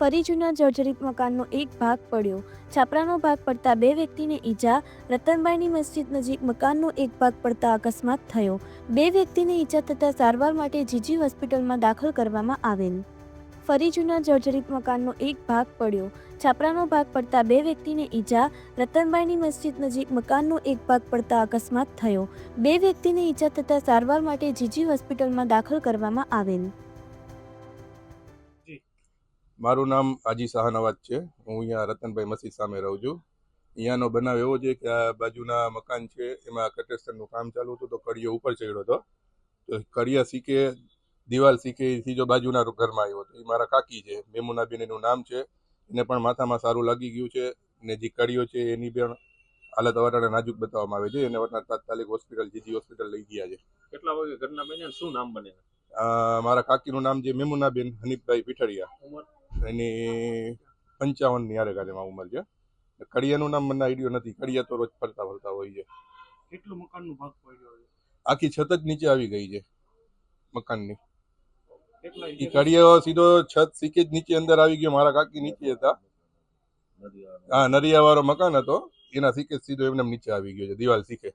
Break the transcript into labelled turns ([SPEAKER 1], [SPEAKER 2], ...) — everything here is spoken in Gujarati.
[SPEAKER 1] ફરી જૂના જર્જરિત મકાનનો એક ભાગ પડ્યો. છાપરાનો ભાગ પડતા બે વ્યક્તિને ઈજા, રતનબાઈની મસ્જિદ નજીક મકાનનો એક ભાગ પડતા અકસ્માત થયો. બે વ્યક્તિને ઈજા થતાં સારવાર માટે જીજી હોસ્પિટલમાં દાખલ કરવામાં આવેલ. ફરી જૂના જર્જરિત મકાનનો એક ભાગ પડ્યો. છાપરાનો ભાગ પડતા બે વ્યક્તિને ઈજા, રતનબાઈની મસ્જિદ નજીક મકાનનો એક ભાગ પડતા અકસ્માત થયો. બે વ્યક્તિને ઈજા થતાં સારવાર માટે જીજી હોસ્પિટલમાં દાખલ કરવામાં આવેલ.
[SPEAKER 2] મારું નામ આજી શાહનવાજ છે. હું અહીંયા રતનભાઈ મસીદ સામે રહું છું. અહીંયાનો બનાવ એવો છે કે આ બાજુના મકાન છે એમાં કટેસ્ટરનું કામ ચાલુ હતું તો કડિયો ઉપર ચડ્યો હતો. તો કડિયા શીખે દિવાલ શીખે એ સીધો બાજુના ઘરમાં આવ્યો હતો. એ મારા કાકી છે મેમુનાબેન એનું નામ છે. એને પણ માથામાં સારું લાગી ગયું છે. ને જે કડીઓ છે એની પણ હાલત અવારને નાજુક બતાવવામાં આવે છે. એને વરના તાત્કાલિક હોસ્પિટલ જીજી હોસ્પિટલ લઈ ગયા છે.
[SPEAKER 3] કેટલા વાગે ઘરના બન્યા શું નામ બને
[SPEAKER 2] મારા કાકીનું નામ છે મેમુનાબેન હનીફભાઈ પીઠડિયા.
[SPEAKER 3] ઉંમર?
[SPEAKER 2] એની પંચાવનની આરે ગાડીમાં ઉંમર છે. કડિયાનું નામ મને આઈડિયો નથી. કડિયા તો રોજ ફરતા ફરતા હોય છે.
[SPEAKER 4] કેટલું મકાનનો ભાગ પડ્યો છે?
[SPEAKER 2] આખી છત જ નીચે આવી ગઈ છે મકાનની. એ કડિયો સીધો છત સીકે જ નીચે અંદર આવી ગયો. મારા કાકી નીચે હતા. હા નરિયા વાળો મકાન હતો. એના સીકે સીધો એમને નીચે આવી ગયો છે. દિવાલ સીકે